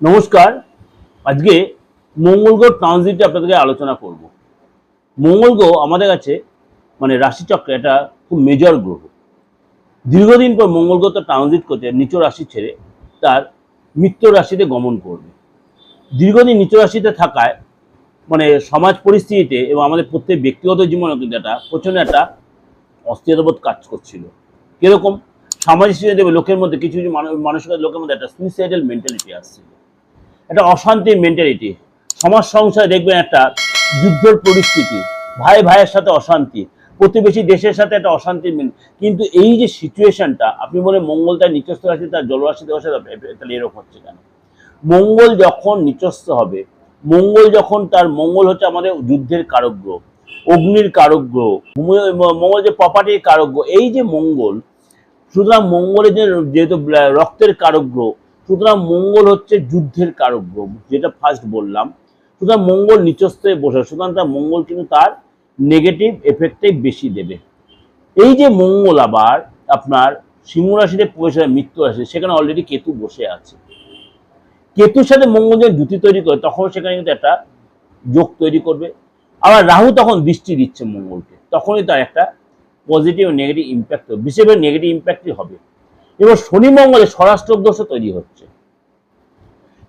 নমস্কার। আজকে মঙ্গল গ্রহ ট্রানজিটে আপনাদেরকে আলোচনা করব। মঙ্গল গ্রহ আমাদের কাছে মানে রাশিচক্রে এটা খুব মেজর গ্রহ। দীর্ঘদিন পর মঙ্গল গ্রহ তো ট্রানজিট করছে, নিচ রাশি ছেড়ে তার মিত্র রাশিতে গমন করবে। দীর্ঘদিন নিচ রাশিতে থাকায় মানে সমাজ পরিস্থিতিতে এবং আমাদের প্রত্যেক ব্যক্তিগত জীবনে কিন্তু একটা প্রচণ্ড একটা অস্থিরতাবোধ কাজ করছিল। কীরকম? সামাজিক স্তরে লোকের মধ্যে, কিছু কিছু মানুষ, মানুষের লোকের মধ্যে একটা সুইসাইডাল মেন্টালিটি আসছিল। একটা অশান্তির মেন্টালিটি সমাজ সংসারে দেখবেন একটা যুদ্ধের পরিস্থিতি। ভাই ভাইয়ের সাথে অশান্তি, প্রতিবেশী দেশের সাথে একটা অশান্তির মেন কিন্তু এই যে সিচুয়েশনটা আপনি বলে মঙ্গল তার নিচস্থ রাশি, তার জলরাশি দেওয়ার সাথে তাহলে এরকম হচ্ছে কেন? মঙ্গল যখন নিচস্থ হবে, মঙ্গল যখন তার মঙ্গল হচ্ছে আমাদের যুদ্ধের কারক গ্রহ অগ্নির কারক মঙ্গল যে প্রপার্টির কারক গ্রহ এই যে মঙ্গল, সুতরাং মঙ্গলের যে যেহেতু রক্তের কারক গ্রহ সুতরাং মঙ্গল হচ্ছে যুদ্ধের কারক গ্রহ, যেটা ফার্স্ট বললাম। সুতরাং মঙ্গল নিচস্থে বসে, সুতরাং তার মঙ্গল কিন্তু তার নেগেটিভ এফেক্টটাই বেশি দেবে। এই যে মঙ্গল আবার আপনার সিংহ রাশিতে প্রবেশ মৃত্যু রাশি সেখানে অলরেডি কেতু বসে আছে। কেতুর সাথে মঙ্গল যখন জুতি তৈরি করে, তখন সেখানে কিন্তু একটা যোগ তৈরি করবে। আবার রাহু তখন দৃষ্টি দিচ্ছে মঙ্গলকে, তখনই তার একটা পজিটিভ নেগেটিভ ইম্প্যাক্ট হবে। বিশেষ করে নেগেটিভ ইম্প্যাক্টই হবে। এবার শনি মঙ্গলে স্বরাষ্ট্র দোষও তৈরি হচ্ছে।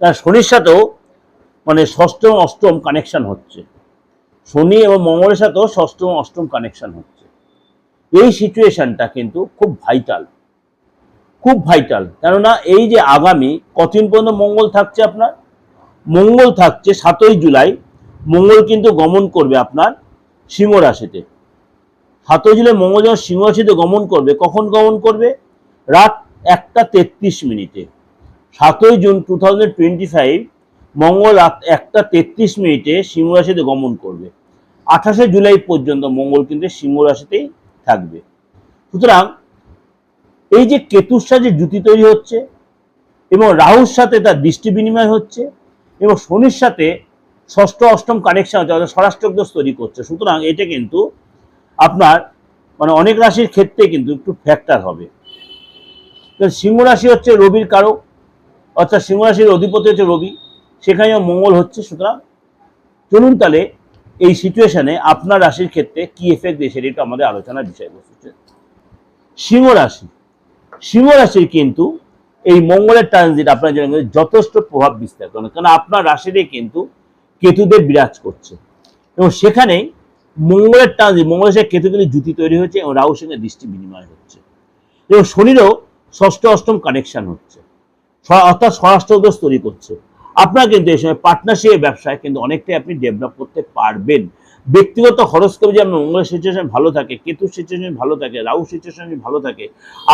কারণ শনির সাথেও মানে ষষ্ঠম অষ্টম কানেকশন হচ্ছে। শনি এবং মঙ্গলের সাথেও ষষ্ঠম অষ্টম কানেকশন হচ্ছে। এই সিচুয়েশনটা কিন্তু খুব ভাইটাল খুব ভাইটাল কেননা এই যে আগামী কতদিন পর্যন্ত মঙ্গল থাকছে আপনার? মঙ্গল থাকছে সাতই জুলাই। মঙ্গল কিন্তু গমন করবে আপনার সিংহ রাশিতে। সাতই জুলাই মঙ্গল যখন সিংহ রাশিতে গমন করবে, কখন গমন করবে? রাত একটা তেত্রিশ মিনিটে। সাতই June two thousand twenty five, মঙ্গল রাত একটা তেত্রিশ মিনিটে সিংহ রাশিতে গমন করবে। আঠাশে জুলাই পর্যন্ত মঙ্গল কিন্তু সিংহ রাশিতেই থাকবে। সুতরাং এই যে কেতুর সাথে জুতি তৈরি হচ্ছে এবং রাহুর সাথে তার দৃষ্টি বিনিময় হচ্ছে এবং শনির সাথে ষষ্ঠ, অষ্টম কানেকশন হচ্ছে, অর্থাৎ স্বরাষ্ট্রদোষ তৈরি করছে, সুতরাং এটা কিন্তু আপনার মানে অনেক রাশির ক্ষেত্রে কিন্তু একটু ফ্যাক্টর হবে। সিংহ রাশি হচ্ছে রবির কারক, অর্থাৎ সিংহ রাশির অধিপতি হচ্ছে রবি সেখানে মঙ্গল হচ্ছে। সুতরাং চলুন তাহলে এই সিচুয়েশনে আপনার রাশির ক্ষেত্রে কি এফেক্ট দিয়ে সেটা আমাদের আলোচনার বিষয়বস্তু সিংহ রাশি, সিংহ রাশির কিন্তু এই মঙ্গলের ট্রানজিট আপনার জন্য যথেষ্ট প্রভাব বিস্তার করে কারণ আপনার রাশিতে কিন্তু কেতুদের বিরাজ করছে। এবং সেখানে মঙ্গলের ট্রানজিট মঙ্গলের সাথে কেতু কিন্তু জুতি তৈরি হয়েছে এবং রাহুর সঙ্গে দৃষ্টি বিনিময় হচ্ছে। এবং শনিরও ষষ্ঠ, অষ্টম কানেকশন হচ্ছে। অর্থাৎ স্বরাষ্ট্রদোষ তৈরি করছে। আপনার কিন্তু এই সময় পার্টনারশিপের ব্যবসায় কিন্তু অনেকটাই আপনি ডেভেলপ করতে পারবেন। ব্যক্তিগত হরস্কোপ যদি আপনার মঙ্গলের সিচুয়েশন ভালো থাকে, কেতুর সিচুয়েশন ভালো থাকে রাহু সিচুয়েশন ভালো থাকে।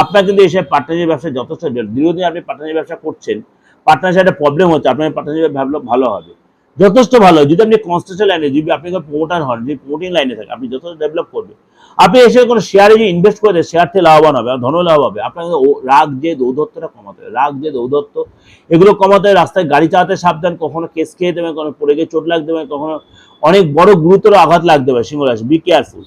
আপনার কিন্তু সময় পার্টনারশিপ ব্যবসায় যথেষ্ট দীর্ঘদিন আপনি পার্টনারশিপ ব্যবসা করছেন পার্টনারশিপ একটা প্রবলেম হচ্ছে, আপনার পার্টনারশিপ ডেভেলপ ভালো হবে। যথেষ্ট ভালো যদি আপনি কনস্ট্রাকশন লাইনে যদি আপনি প্রমোটার হন, যদি প্রমোটিং লাইনে থাকে আপনি যথেষ্ট ডেভেলপ করবে আপনি এসে কোনো শেয়ারে যদি ইনভেস্ট করে শেয়ার থেকে লাভবান হবে ধন লাভ হবে। আপনাকে রাগ যে ঔধত্বটা কমাতে হবে, রাগ যে ঔধত্ব এগুলো কমাতে হবে, রাস্তায় গাড়ি চালাতে সাবধান, কখনো কেস খেয়ে দেবে, কখনো পড়ে গিয়ে চোট লাগতে পারে, কখনো অনেক বড় গুরুতর আঘাত লাগতে পারে, সিংহ রাশি বি কেয়ারফুল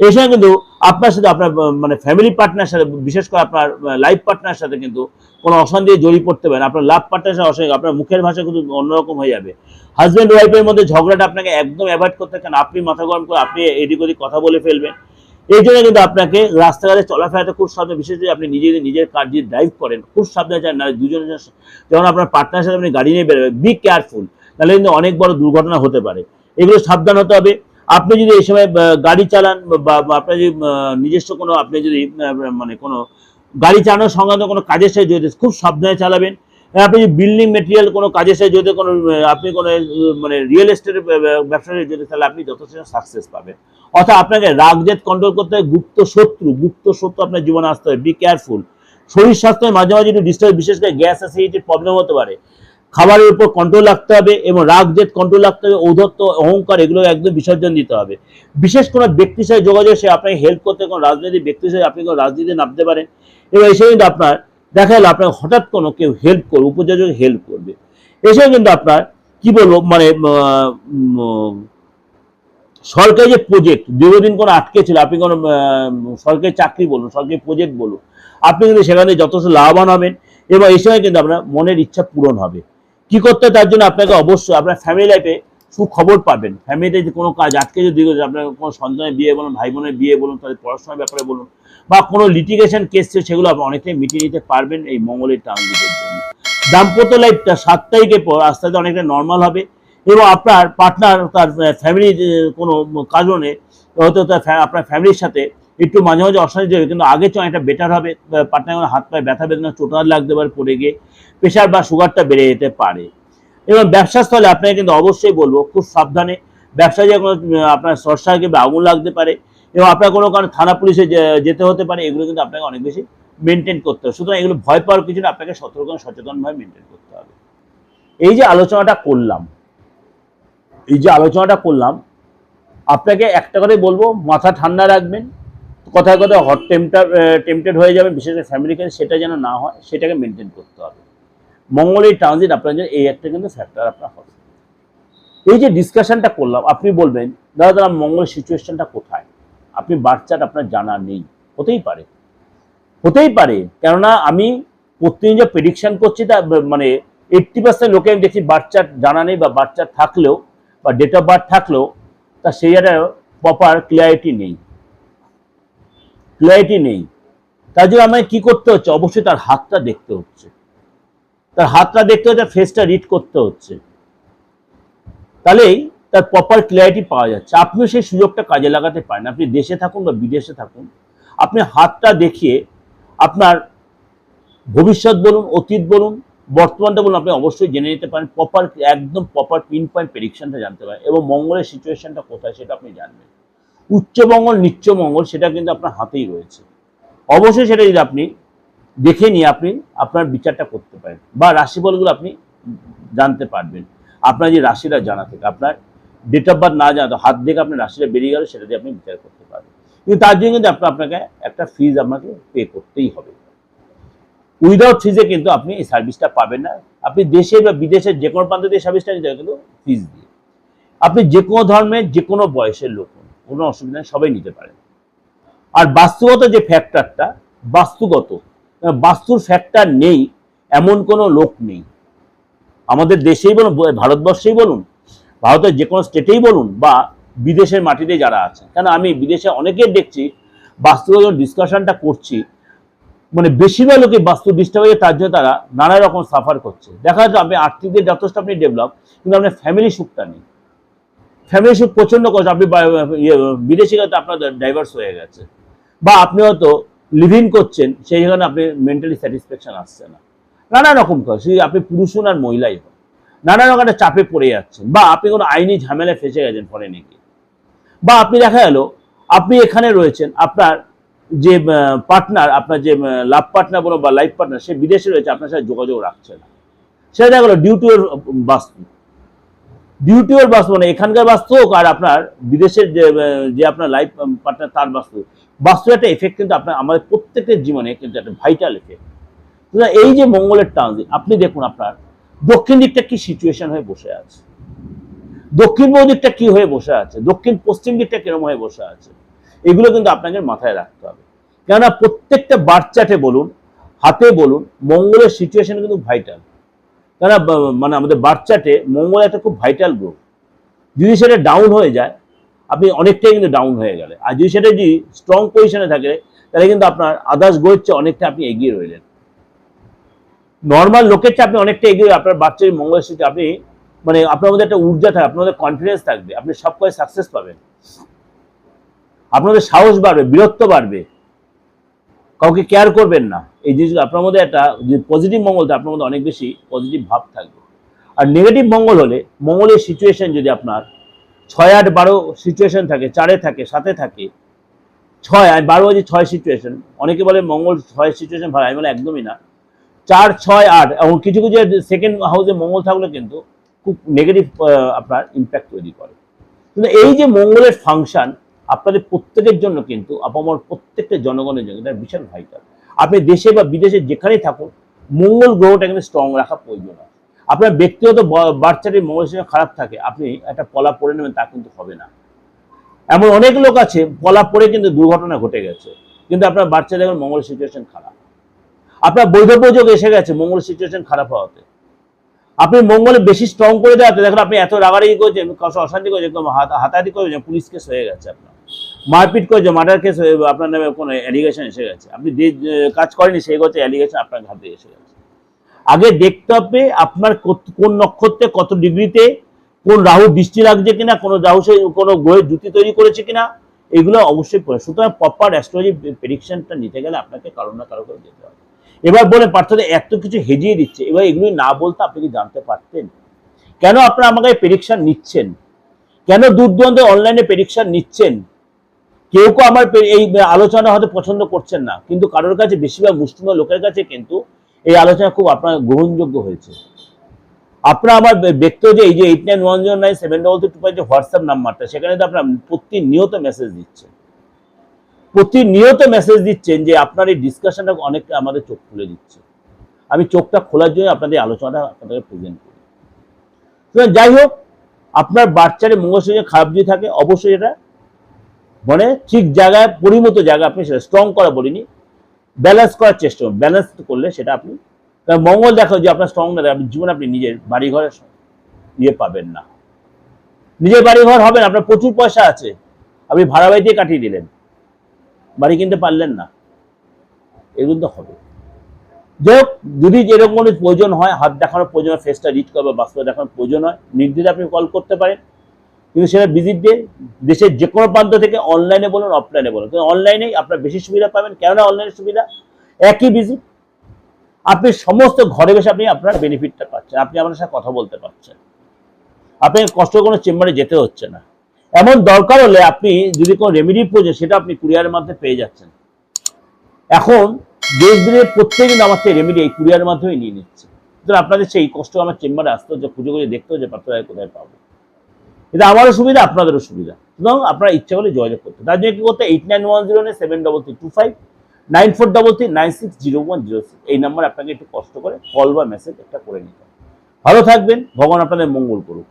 এই সময় কিন্তু আপনার সাথে আপনার মানে ফ্যামিলি পার্টনার সাথে, বিশেষ করে আপনার লাইফ পার্টনার সাথে কিন্তু কোনো অশান্তি জড়িয়ে পড়তে পারেন। আপনার লাভ পার্টনার সাথে অশান্তি আপনার মুখের ভাষা কিন্তু অন্যরকম হয়ে যাবে। হাজব্যান্ড ওয়াইফের মধ্যে ঝগড়াটা আপনাকে একদম অ্যাভয়েড করতে কারণ আপনি মাথা গরম করে আপনি এদিক ওদিক কথা বলে ফেলবেন। এই জন্য কিন্তু আপনাকে রাস্তাঘাটে চলাফেরাতে খুব সাবধানে, বিশেষ করে আপনি নিজে নিজের কার যদি ড্রাইভ করেন, খুব সাবধানে যান না দুজনে যখন আপনার পার্টনার সাথে আপনি গাড়ি নিয়ে বেরোবেন বি কেয়ারফুল তাহলে কিন্তু অনেক বড় দুর্ঘটনা হতে পারে। এগুলো সাবধান হতে হবে। আপনি যদি এই সময় গাড়ি চালান বা আপনার যদি নিজস্ব কোনো, আপনি যদি মানে কোনো গাড়ি চালানোর সংক্রান্ত কোনো কাজের সাথে জড়িত, খুব সাবধানে চালাবেন। আপনি বিল্ডিং মেটেরিয়াল কোনো কাজের সাথে যদি কোনো, আপনি কোনো মানে রিয়েল এস্টেটের সাথে জড়িত তাহলে আপনি যথেষ্ট সাকসেস পাবেন। অর্থাৎ আপনাকে রাগ জেদ কন্ট্রোল করতে হবে গুপ্ত শত্রু গুপ্ত শত্রু আপনার জীবনে আসতে হবে বি কেয়ারফুল শরীর স্বাস্থ্যের মাঝে মাঝে একটু ডিস্টার্ব বিশেষ করে গ্যাস অ্যাসিডিটির প্রবলেম হতে পারে। খাবারের উপর কন্ট্রোল রাখতে হবে এবং রাগ জেদ কন্ট্রোল রাখতে হবে ঔদ্ধত্য অহংকার, এগুলো একদম বিসর্জন দিতে হবে। বিশেষ কোনো ব্যক্তির সাথে যোগাযোগ সে আপনাকে হেল্প করতে, কোনো রাজনৈতিক ব্যক্তির সাথে আপনি কোনো রাজনীতিতে নামতে পারেন। এবং এসে কিন্তু আপনার দেখা গেল আপনার হঠাৎ কোনো কেউ হেল্প করবে, উপযোজক হেল্প করবে। এসে কিন্তু আপনার, কি বলব মানে সরকারি যে প্রজেক্ট দীর্ঘদিন কোনো আটকে ছিল, আপনি কোনো সরকারি চাকরি বলুন, সরকারি প্রজেক্ট বলুন, আপনি কিন্তু সেখানে যথেষ্ট লাভবান হবেন এবং এই সময় কিন্তু আপনার মনের ইচ্ছা পূরণ হবে। কি করতে তার জন্য আপনাকে অবশ্যই, আপনার ফ্যামিলি লাইফে সুখবর পাবেন। ফ্যামিলিতে যে কোনো কাজ আটকে যদি আপনার কোনো সন্তানের বিয়ে বলুন ভাই বোনের বিয়ে বলুন তাদের পড়াশোনার ব্যাপারে বলুন, বা কোনো লিটিগেশন কেস ছিল, সেগুলো আপনি অনেকটাই মিটিয়ে নিতে পারবেন এই মঙ্গলের ট্রানজিটের জন্য। দাম্পত্য লাইফটা সাত তারিখের পর আস্তে আস্তে অনেকটা নর্মাল হবে এবং আপনার পার্টনার তার ফ্যামিলির কোনো কারণে হয়তো তার আপনার ফ্যামিলির সাথে একটু মাঝে মাঝে অশান্তি হবে কিন্তু আগের চেয়ে অনেকটা বেটার হবে। পার্টনার হাত পায়ে ব্যথা বেদনা চোটার লাগতে পারে, পড়ে গিয়ে প্রেশার বা সুগারটা বেড়ে যেতে পারে। এবং ব্যবসা স্থলে আপনাকে কিন্তু অবশ্যই বলব, খুব সাবধানে ব্যবসায় যে কোনো আপনার শর্ট সার্কিট বা আগুন লাগতে পারে এবং আপনার কোনো কারণে থানা পুলিশে যেতে হতে পারে, এগুলো কিন্তু আপনাকে অনেক বেশি মেনটেন করতে হবে। সুতরাং এগুলো ভয় পাওয়ার কিছু না, আপনাকে সতর্ক সচেতনভাবে মেনটেন করতে হবে। এই যে আলোচনাটা করলাম, এই যে আলোচনাটা করলাম, আপনাকে একটা কথাই বলব, মাথা ঠান্ডা রাখবেন, কথায় কথায় হট টেম্পটার টেম্পটেড হয়ে যাবেন, বিশেষ করে ফ্যামিলি কাছে সেটা যেন না হয়, সেটাকে মেনটেন করতে হবে। মঙ্গলের ট্রানজিট আপনার এই একটা কিন্তু ফ্যাক্টর আপনার হবে। এই যে ডিসকাশনটা করলাম, আপনি বলবেন, দাদা দাদা মঙ্গল সিচুয়েশনটা কোথায়? আপনি বাচ্চাটা আপনার জানা নেই। হতেই পারে। হতেই পারে। কেননা আমি প্রতিদিন যে প্রেডিকশন করছি তা মানে এইট্টি পার্সেন্ট লোকে আমি দেখছি বাচ্চার জানা নেই বা বাচ্চা থাকলেও বা ডেট অফ বার্থ থাকলেও তা সেই একটা প্রপার ক্লিয়ারিটি নেই। ক্লিয়ারিটি নেই। তার জন্য আমাকে কি করতে হচ্ছে? অবশ্যই তার হাতটা দেখতে হচ্ছে। তার হাতটা দেখতে হচ্ছে ফেসটা রিড করতে হচ্ছে। তাহলেই তার প্রপার ক্লিয়ারিটি পাওয়া যাচ্ছে। আপনিও সেই সুযোগটা কাজে লাগাতে পারেন। আপনি দেশে থাকুন বা বিদেশে থাকুন, আপনি হাতটা দেখিয়ে আপনার ভবিষ্যৎ বলুন, অতীত বলুন, বর্তমানটা বলুন, আপনি অবশ্যই জেনে নিতে পারেন। প্রপার একদম প্রপার পিন পয়েন্ট প্রেডিকশনটা জানতে পারেন এবং মঙ্গলের সিচুয়েশনটা কোথায় সেটা আপনি জানবেন। উচ্চমঙ্গল নিচ্চমঙ্গল সেটা কিন্তু আপনার হাতেই রয়েছে। অবশ্যই সেটা যদি আপনি দেখে নিয়ে আপনি আপনার বিচারটা করতে পারেন বা রাশিফলগুলো আপনি জানতে পারবেন। আপনার যে রাশিটা জানা থেকে, আপনার ডেট অফ বার্থ না জানা, হাত দেখে আপনার রাশিটা বেরিয়ে গেল, সেটা দিয়ে আপনি বিচার করতে পারবেন। কিন্তু তার জন্য কিন্তু আপনার আপনাকে একটা ফিজ আপনাকে পে করতেই হবে। উইদাউট ফিজে কিন্তু আপনি এই সার্ভিসটা পাবেন না। আপনি দেশে বা বিদেশের যে কোনো প্রান্ত দিয়ে সার্ভিসটা নিতে কিন্তু ফিজ দিয়ে। আপনি যে কোনো ধর্মের, যে কোনো বয়সের লোক কোনো অসুবিধা সবাই নিতে পারেন। আর বাস্তুগত যে ফ্যাক্টরটা বাস্তুগত বাস্তুর ফ্যাক্টর নেই এমন কোনো লোক নেই। আমাদের দেশেই বলুন ভারতবর্ষেই বলুন ভারতের যে কোনো স্টেটেই বলুন বা বিদেশের মাটিতে যারা আছে কেন আমি বিদেশে অনেকের দেখছি বাস্তুগত ডিসকাশনটা করছি মানে বেশিরভাগ লোকে বাস্তু ডিস্টার্ব হয়ে তার জন্য তারা নানা রকম সাফার করছে। দেখা যাচ্ছে আপনি আর্থিক দিক যথেষ্ট আপনি ডেভেলপ কিন্তু আপনার ফ্যামিলি সুখটা নেই। ফ্যামিলি সুখ প্রচণ্ড কষ্ট আপনি ইয়ে, বিদেশে গেলে আপনার ডাইভার্স হয়ে গেছে। বা আপনি হয়তো লিভিং করছেন, সেই জায়গায় আপনি মেন্টালি স্যাটিসফ্যাকশন আসছে না। নানা রকম কাজ আপনি পুরুষ হন আর মহিলাই হন। নানা রকম একটা চাপে পড়ে যাচ্ছেন। বা আপনি কোনো আইনি ঝামেলায় ফেসে গেছেন ফরেনে গিয়ে। বা আপনি দেখা গেল, আপনি এখানে রয়েছেন, আপনার যে পার্টনার আপনার যে লাভ পার্টনার বলো বা লাইফ পার্টনার সে বিদেশে রয়েছে, আপনার সাথে যোগাযোগ রাখছে না। সেটা দেখা গেলো ডিউটি ওর বাস্তু ডিউটি ওর বাস্তু মানে এখানকার বাস্তু হোক আর আপনার বিদেশের যে যে আপনার লাইফ পার্টনার তার বাস্তু বাস্তু একটা এফেক্ট কিন্তু আপনার, আমাদের প্রত্যেকের জীবনে কিন্তু একটা ভাইটাল এফেক্ট এই যে মঙ্গলের ট্রানজিট আপনি দেখুন আপনার, দক্ষিণ দিকটা কি সিচুয়েশন হয়ে বসে আছে? দক্ষিণ পূর্ব দিকটা কি হয়ে বসে আছে? দক্ষিণ পশ্চিম দিকটা কিরম হয়ে বসে আছে? এগুলো কিন্তু আপনাকে মাথায় রাখতে হবে। কেননা প্রত্যেকটা বাচ্চাটে বলুন, হাতে বলুন, মঙ্গলের সিচুয়েশন কিন্তু ভাইটাল কেননা মানে আমাদের বাচ্চাটে মঙ্গল একটা খুব ভাইটাল গ্রুপ যদি সেটা ডাউন হয়ে যায় আপনি অনেকটাই কিন্তু ডাউন হয়ে গেলে। আর যদি সেটা যদি স্ট্রং পজিশনে থাকে তাহলে কিন্তু আপনার আদার্স গোয়ের চেয়ে অনেকটা আপনি এগিয়ে রইলেন। নর্মাল লোকের চেয়ে আপনি অনেকটা এগিয়ে আপনার বাচ্চার মঙ্গলের সাথে আপনি মানে আপনার মধ্যে একটা ঊর্জা থাকবে আপনার মধ্যে কনফিডেন্স থাকবে আপনি সব কাজে সাকসেস পাবেন। আপনাদের সাহস বাড়বে বীরত্ব বাড়বে। কাউকে কেয়ার করবেন না। এই জিনিসগুলো আপনার মধ্যে একটা যে পজিটিভ মঙ্গল থাকে, আপনার মধ্যে অনেক বেশি পজিটিভ ভাব থাকবে। আর নেগেটিভ মঙ্গল হলে মঙ্গলের সিচুয়েশন যদি আপনার ছয় আট বারো সিচুয়েশন থাকে, চারে থাকে সাথে থাকে। ছয় আর বারো হচ্ছে ছয় সিচুয়েশন অনেকে বলে মঙ্গল ছয় সিচুয়েশন ভালো, আমি বলে একদমই না। চার, ছয়, আট, এবং কিছু কিছু সেকেন্ড হাউসে মঙ্গল থাকলে কিন্তু খুব নেগেটিভ আপনার ইম্প্যাক্ট তৈরি করে। কিন্তু এই যে মঙ্গলের ফাংশন আপনাদের প্রত্যেকের জন্য কিন্তু, আপামর প্রত্যেকটা জনগণের জন্য এটা বিশাল ভাইটাল আপনি দেশে বা বিদেশে যেখানেই থাকুন, মঙ্গল গ্রহটা কিন্তু স্ট্রং রাখা প্রয়োজন। আপনার ব্যক্তিগত ব- বাচ্চাটির মঙ্গলের সঙ্গে খারাপ থাকে, আপনি একটা পলা পরে নেবেন তা কিন্তু হবে না। এমন অনেক লোক আছে, পলা পরে কিন্তু দুর্ঘটনা ঘটে গেছে, কিন্তু আপনার বাচ্চা দেখবেন মঙ্গল সিচুয়েশন খারাপ। আপনার যোগ এসে গেছে মঙ্গল সিচুয়েশন খারাপ হওয়াতে। আপনি মঙ্গলে বেশি স্ট্রং করে দেওয়াতে দেখুন আপনি এত রাগারাগি করেছেন অশান্তি করেছেন হাতাহাতি করেছেন, পুলিশ কেস হয়ে গেছে আপনার। মারপিট করেছে মার্ডার কেস হয়ে, আপনার নামে কোনো অ্যালিগেশন এসে গেছে। আপনি যে কাজ করেনি সেই করছে অ্যালিগেশন আপনার হাতে এসে গেছে। আগে দেখতে হবে আপনার কোন নক্ষত্রে কত ডিগ্রিতে কোন রাহু দৃষ্টি লাগছে কিনা, কোন রাহু সে কোনো গ্রহের জুতি তৈরি করেছে কিনা, এগুলো অবশ্যই পড়ে। সুতরাং প্রপার অ্যাস্ট্রোলজি প্রেডিকশনটা নিতে গেলে আপনাকে কারও না কারও করে যেতে হবে। এবার বলে পার্থদের এত কিছু হেজিয়ে দিচ্ছে। এবার এগুলি না বলতে আপনি কি জানতে পারতেন? কেন আপনারা আমাকে প্রেডিকশন নিচ্ছেন? কেন দূর দূরান্তে অনলাইনে প্রেডিকশন নিচ্ছেন? কেউ কেউ আমার এই আলোচনা হয়তো পছন্দ করছেন না। কিন্তু কারোর কাছে বেশিরভাগ মুসলিম লোকের কাছে কিন্তু আলোচনা খুব আপনার গ্রহণযোগ্য হয়েছে। আপনারা আমার ব্যক্ত যে এই যে eight nine one zero nine seven double three two five যে হোয়াটসঅ্যাপ নাম্বারটা, সেখানে তো আপনার প্রতিনিয়ত মেসেজ দিচ্ছেন। প্রতিনিয়ত মেসেজ দিচ্ছেন যে আপনার এই ডিসকাশনটা অনেক আমাদের চোখ খুলে দিচ্ছে। আমি চোখটা খোলার জন্য আপনাদের এই আলোচনাটা আপনাদের প্রেজেন্ট করি। যাই হোক, আপনার বাচ্চারে মঙ্গল সঙ্গে খারাপ যদি থাকে, অবশ্যই এটা মানে ঠিক জায়গায় পরিমত জায়গা আপনি সেটা স্ট্রং করা বলিনি। ব্যালেন্স করার চেষ্টা করুন। ব্যালেন্স করলে সেটা আপনি মঙ্গল দেখো যে আপনার স্ট্রং না, আপনি জীবনে আপনি নিজের বাড়ি ঘরের ইয়ে পাবেন না। নিজের বাড়ি ঘর হবে না, আপনার প্রচুর পয়সা আছে। আপনি ভাড়া বাড়িতে কাটিয়ে দিলেন। বাড়ি কিনতে পারলেন না। এগুলো তো হবে। যাই হোক, যদি যেরকম প্রয়োজন হয়, হাত দেখানোর প্রয়োজন হয় ফেসটা রিড করা বা বাস্তবে দেখানোর প্রয়োজন হয় নির্দিষ্ট আপনি কল করতে পারেন। কিন্তু সেটা ভিজিট দিয়ে দেশের যে কোনো প্রান্ত থেকে অনলাইনে বলুন অফলাইনে বলুন। কিন্তু অনলাইনেই আপনার বেশি সুবিধা পাবেন। কেননা অনলাইনের সুবিধা? একই ভিজিট আপনি সমস্ত ঘরে বসে আপনি আপনার বেনিফিটটা পাচ্ছেন। আপনি আপনার সাথে কথা বলতে পারছেন। আপনি কষ্ট কোনো চেম্বারে যেতে হচ্ছে না। এমন দরকার হলে আপনি যদি কোনো রেমেডি প্রয়োজন, সেটা আপনি কুরিয়ারের মাধ্যমে পেয়ে যাচ্ছেন। এখন দেশ বিদেশের প্রত্যেকদিন আমার থেকে রেমেডি এই কুরিয়ারের মাধ্যমে নিয়ে নিচ্ছে। আপনাদের সেই কষ্ট আমার চেম্বারে আসতে হচ্ছে, খুঁজে খুঁজে দেখতে হচ্ছে পাত্রায় কোথায় পাবো? এটা আমারও সুবিধা, আপনাদেরও সুবিধা। সুতরাং আপনারা ইচ্ছা হলে যোগাযোগ করতে তার জন্য কি করতে eight nine one zero nine seven double three two five nine four double three nine six zero one zero six এই নাম্বার আপনাকে একটু কষ্ট করে কল বা মেসেজ একটা করে নিতে। ভালো থাকবেন। ভগবান আপনাদের মঙ্গল করুক।